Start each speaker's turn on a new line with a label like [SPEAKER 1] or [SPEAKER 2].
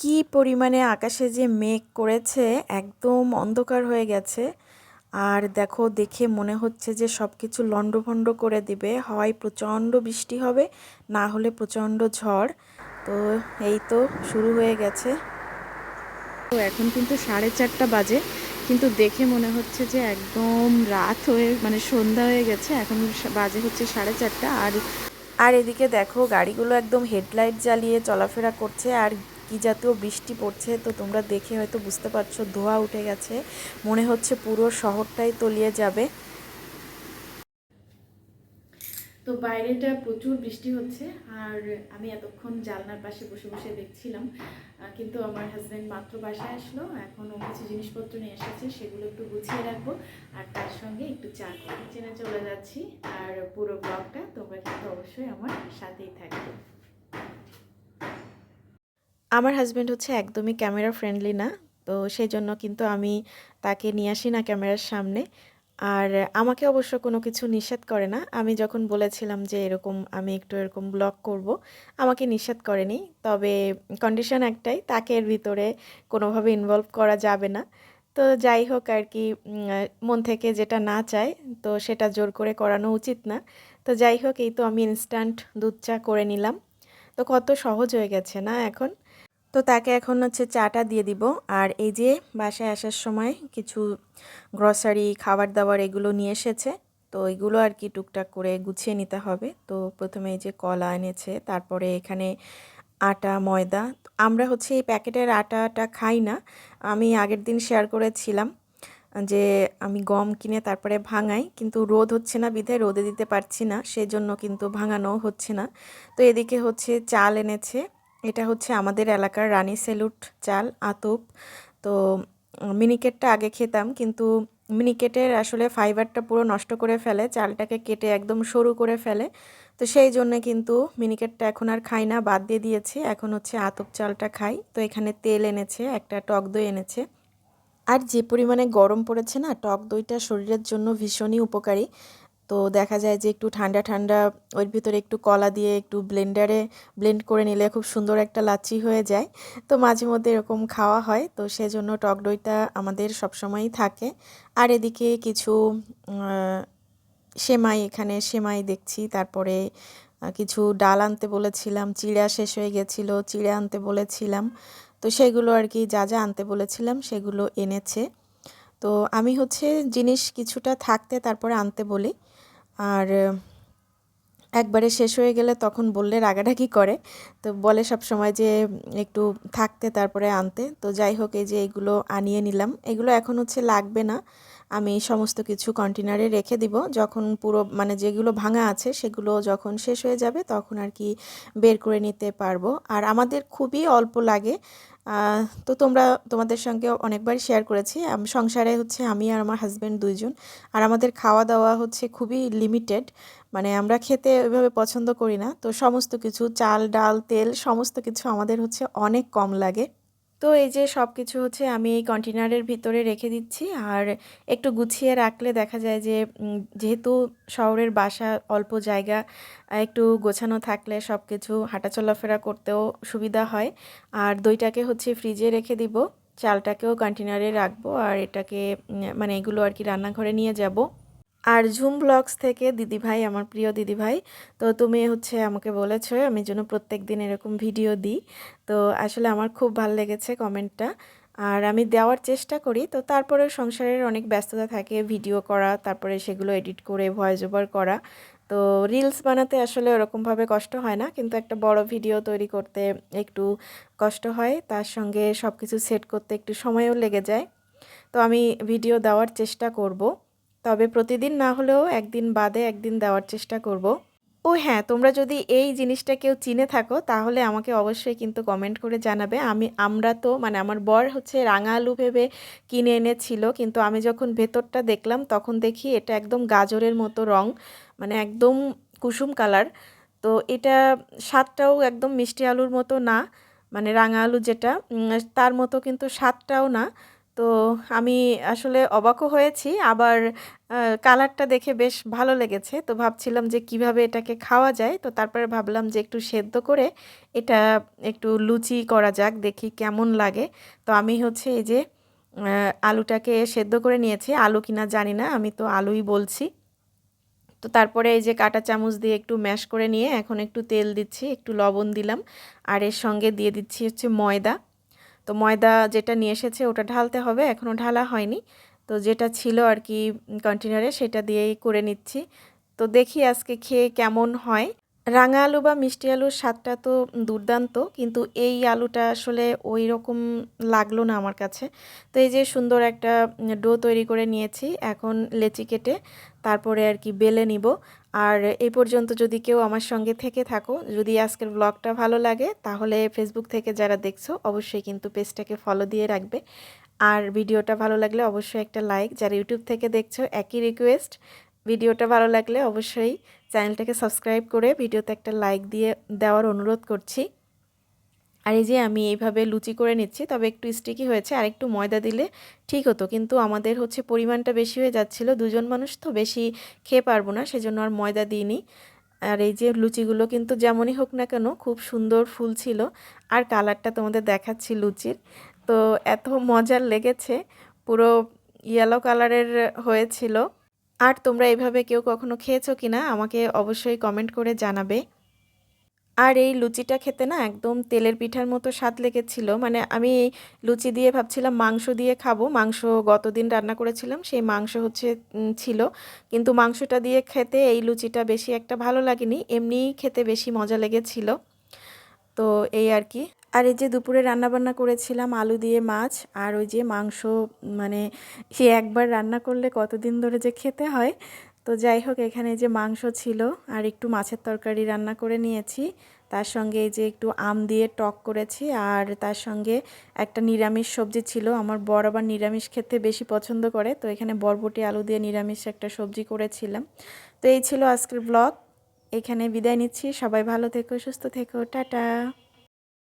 [SPEAKER 1] কি পরিমাণে আকাশে যে মেঘ করেছে, একদম অন্ধকার হয়ে গেছে। আর দেখো, দেখে মনে হচ্ছে যে সব কিছু লণ্ডভণ্ড করে দিবে। হয় প্রচণ্ড বৃষ্টি হবে, না হলে প্রচণ্ড ঝড়। তো এই তো শুরু হয়ে গেছে। তো এখন কিন্তু সাড়ে চারটা বাজে। কিন্তু দেখে মনে হচ্ছে যে একদম রাত হয়ে মানে সন্ধ্যা হয়ে গেছে। এখন বাজে হচ্ছে সাড়ে চারটা। আর আর এদিকে দেখো, গাড়িগুলো একদম হেডলাইট জ্বালিয়ে চলাফেরা করছে। আর কি জাতীয় বৃষ্টি পড়ছে তো তোমরা দেখে হয়তো বুঝতে পারছ, ধোয়া উঠে গেছে। মনে হচ্ছে পুরো শহরটাই তলিয়ে যাবে।
[SPEAKER 2] তো বাইরেটা প্রচুর বৃষ্টি হচ্ছে আর আমি এতক্ষণ জানলার পাশে বসে বসে দেখছিলাম কিন্তু আমার হাজব্যান্ড মাত্র বাসায় আসলো। এখন ও কিছু জিনিসপত্র নিয়ে এসেছে, সেগুলো একটু গুছিয়ে রাখব আর তার সঙ্গে একটু চা কিচেনে চলে যাচ্ছি আর পুরো ব্লগটা তোমরা কিন্তু অবশ্যই আমার সাথেই থাকবে।
[SPEAKER 1] আমার হাজব্যান্ড হচ্ছে একদমই ক্যামেরা ফ্রেন্ডলি না, তো সেই জন্য কিন্তু আমি তাকে নিয়ে আসি না ক্যামেরার সামনে। আর আমাকে অবশ্য কোনো কিছু নিষেধ করে না। আমি যখন বলেছিলাম যে এরকম আমি একটু এরকম ব্লগ করব, আমাকে নিষেধ করেনি। তবে কন্ডিশন একটাই, তাকে এর ভিতরে কোনোভাবে ইনভলভ করা যাবে না। তো যাই হোক আর কি মন থেকে যেটা না চায়, তো সেটা জোর করে করানো উচিত না। তো যাই হোক, এই তো আমি ইনস্ট্যান্ট দুধ চা করে নিলাম। তো কত সহজ হয়ে গেছে না এখন? তো তাকে এখন হচ্ছে চাটা দিয়ে দিব। আর এই যে বাসায় আসার সময় কিছু গ্রসারি খাবার দাবার এগুলো নিয়ে এসেছে। তো এগুলো আর কি টুকটাক করে গুছিয়ে নিতে হবে। তো প্রথমে এই যে কলা এনেছে, তারপরে এখানে আটা, ময়দা। আমরা হচ্ছে এই প্যাকেটের আটাটা খাই না। আমি আগের দিন শেয়ার করেছিলাম যে আমি গম কিনে তারপরে ভাঙাই, কিন্তু রোদ হচ্ছে না বিধায় রোদে দিতে পারছি না, সেজন্য কিন্তু ভাঙানো হচ্ছে না। তো এদিকে হচ্ছে চাল এনেছে এটা হচ্ছে আমাদের এলাকার রানী সেলুট চাল, আতপ। তো মিনিকেটটা আগে খেতাম, কিন্তু মিনিকেটের আসলে ফাইবারটা পুরো নষ্ট করে ফেলে, চালটাকে কেটে একদম সরু করে ফেলে। তো সেই জন্য কিন্তু মিনিকেটটা এখন আর খাই না, বাদ দিয়ে দিয়েছি। এখন হচ্ছে আতপ চালটা খাই। তো এখানে তেল এনেছে, একটা টক দই এনেছে। আর যে পরিমাণে গরম পড়েছে না, টক দইটা শরীরের জন্য ভীষণই উপকারী। তো দেখা যায় যে একটু ঠান্ডা ঠান্ডা, ওর ভিতরে একটু কলা দিয়ে একটু ব্লেন্ডারে ব্লেন্ড করে নিলে খুব সুন্দর একটা লাচ্ছি হয়ে যায়। তো মাঝে মধ্যে এরকম খাওয়া হয়, তো সেজন্য টক দইটা আমাদের সবসময়ই থাকে। আর এদিকে কিছু সেমাই, এখানে সেমাই দেখছি। তারপরে কিছু ডাল আনতে বলেছিলাম, চিড়া শেষ হয়ে গেছিল, চিড়ে আনতে বলেছিলাম। তো সেগুলো আর কি যা যা আনতে বলেছিলাম সেগুলো এনেছে। তো আমি হচ্ছে জিনিস কিছুটা থাকতে তারপরে আনতে বলি। আর একবারে শেষ হয়ে গেলে তখন বললে রাগারাগি করে। তো বলে সব সময় যে, একটু থাকতে, তারপরে আনতে। তো যাই হোক, এই যে এগুলো আনিয়ে নিলাম। এগুলো এখন হচ্ছে লাগবে না। আমি সমস্ত কিছু কন্টেনারে রেখে দিব। যখন পুরো মানে যেগুলো ভাঙা আছে, সেগুলো যখন শেষ হয়ে যাবে, তখন আর কি বের করে নিতে পারব। আর আমাদের খুবই অল্প লাগে। তো তোমরা তোমাদের সঙ্গে অনেকবার শেয়ার করেছি। সংসারে হচ্ছে আমি আর আমার হাজব্যান্ড দুইজন। আর আমাদের খাওয়া দাওয়া হচ্ছে খুবই লিমিটেড মানে আমরা খেতে ওইভাবে পছন্দ করি না। তো সমস্ত কিছু, চাল, ডাল, তেল, সমস্ত কিছু আমাদের হচ্ছে অনেক কম লাগে। তো এই যে সব কিছু হচ্ছে আমি এই কন্টেনারের ভিতরে রেখে দিচ্ছি। আর একটু গুছিয়ে রাখলে দেখা যায় যে যেহেতু শহরের বাসা অল্প জায়গা, একটু গোছানো থাকলে সব কিছু হাঁটা চলাফেরা করতেও সুবিধা হয়। আর দইটাকে হচ্ছে ফ্রিজে রেখে দিব, চালটাকেও কন্টেনারে রাখব, আর এটাকে মানে এগুলো আর কি রান্নাঘরে নিয়ে যাব। আর ঝুম ব্লগস থেকে দিদিভাই, আমার প্রিয় দিদিভাই। তো তুমি হচ্ছে আমাকে বলেছ, আমি যেন প্রত্যেক দিন এরকম ভিডিও দিই। তো আসলে আমার খুব ভালো লেগেছে কমেন্টটা। আর আমি দেওয়ার চেষ্টা করি, তো তারপরে সংসারের অনেক ব্যস্ততা থাকে, ভিডিও করা, তারপরে সেগুলো এডিট করে, ভয়েস ওভার করা। তো রিলস বানাতে আসলে ওরকমভাবে কষ্ট হয় না, কিন্তু একটা বড় ভিডিও তৈরি করতে একটু কষ্ট হয়। তার সঙ্গে সব কিছু সেট করতে একটু সময়ও লেগে যায়। তো আমি ভিডিও দেওয়ার চেষ্টা করব। তবে প্রতিদিন না হলেও একদিন বাদে একদিন দেওয়ার চেষ্টা করব। ও হ্যাঁ তোমরা যদি এই জিনিসটা কেউ চিনে থাকো, তাহলে আমাকে অবশ্যই কিন্তু কমেন্ট করে জানাবে। আমি, আমরা তো মানে আমার বর হচ্ছে রাঙা আলু ভেবে কিনে এনেছিল, কিন্তু আমি যখন ভেতরটা দেখলাম, তখন দেখি এটা একদম গাজরের মতো রং মানে একদম কুসুম কালার। তো এটা স্বাদটাও একদম মিষ্টি আলুর মতো না মানে রাঙা আলু যেটা তার মতো কিন্তু স্বাদটাও না। তো আমি আসলে অবাকও হয়েছি। আবার কালারটা দেখে বেশ ভালো লেগেছে। তো ভাবছিলাম যে কীভাবে এটাকে খাওয়া যায়। তো তারপরে ভাবলাম যে একটু সেদ্ধ করে এটা একটু লুচি করা যাক, দেখি কেমন লাগে। তো আমি হচ্ছে এই যে আলুটাকে সেদ্ধ করে নিয়েছি। আলু কিনা জানি না, আমি তো আলুই বলছি। তো তারপরে এই যে কাঁটা চামচ দিয়ে একটু ম্যাশ করে নিয়ে এখন একটু তেল দিচ্ছি, একটু লবণ দিলাম। আর এর সঙ্গে দিয়ে দিচ্ছি হচ্ছে ময়দা। তো ময়দা যেটা নিয়ে এসেছে ওটা ঢালতে হবে এখনও ঢালা হয়নি। তো যেটা ছিল আর কি কন্টেনারে সেটা দিয়েই করে নিচ্ছি। তো দেখি আজকে খেয়ে কেমন হয়। রাঙা আলু বা মিষ্টি আলুর স্বাদটা তো দুর্দান্ত, কিন্তু এই আলুটা আসলে ওই রকম লাগল না আমার কাছে। তো এই যে সুন্দর একটা ডো তৈরি করে নিয়েছি, এখন লেচি কেটে তারপরে আর কি বেলে নিব। আর এই পর্যন্ত যদি কেউ আমার সঙ্গে থেকে থাকো, যদি আজকের ব্লগটা ভালো লাগে, তাহলে ফেসবুক থেকে যারা দেখছ, অবশ্যই কিন্তু পেজটাকে ফলো দিয়ে রাখবে। আর ভিডিওটা ভালো লাগলে অবশ্যই একটা লাইক যারা ইউটিউব থেকে দেখছ, একই রিকোয়েস্ট ভিডিওটা ভালো লাগলে অবশ্যই চ্যানেলটাকে সাবস্ক্রাইব করে ভিডিওতে একটা লাইক দিয়ে দেওয়ার অনুরোধ করছি। আর এই যে আমি এইভাবে লুচি করে নিচ্ছি, তবে একটু স্টিকি হয়েছে, আর একটু ময়দা দিলে ঠিক হতো। কিন্তু আমাদের হচ্ছে পরিমাণটা বেশি হয়ে যাচ্ছিল, দুজন মানুষ তো বেশি খেয়ে পারব না, সেজন্য আর ময়দা দিইনি। আর এই যে লুচিগুলো কিন্তু যেমনই হোক না কেন, খুব সুন্দর ফুল ছিল। আর কালারটা তোমাদের দেখাচ্ছি লুচির। তো এত মজার লেগেছে, পুরো ইয়েলো কালারের হয়েছিল। আর তোমরা এভাবে কেউ কখনো খেয়েছো কি না আমাকে অবশ্যই কমেন্ট করে জানাবে। আর এই লুচিটা খেতে না একদম তেলের পিঠার মতো স্বাদ লেগেছিল। মানে আমি লুচি দিয়ে ভাবছিলাম মাংস দিয়ে খাব। মাংস গতদিন রান্না করেছিলাম, সেই মাংস হচ্ছে ছিল। কিন্তু মাংসটা দিয়ে খেতে এই লুচিটা বেশি একটা ভালো লাগেনি, এমনিই খেতে বেশি মজা লেগেছিল। তো এই আর কি। আর এই যে দুপুরে রান্না বান্না করেছিলাম, আলু দিয়ে মাছ, আর ওই যে মাংস মানে সে একবার রান্না করলে কতদিন ধরে যে খেতে হয় তো যাই হোক, এখানে যে মাংস ছিল আর একটু মাছের তরকারি রান্না করে নিয়েছি। তার সঙ্গে এই যে একটু আম দিয়ে টক করেছি আর তার সঙ্গে একটা নিরামিষ সবজি ছিল। আমার বর আবার নিরামিষ খেতে বেশি পছন্দ করে, তো এখানে বরবটি, আলু দিয়ে নিরামিষ একটা সবজি করেছিলাম। তো এই ছিল আজকের ব্লগ। এখানে বিদায় নিচ্ছি। সবাই ভালো থেকো, সুস্থ থেকো। টাটা।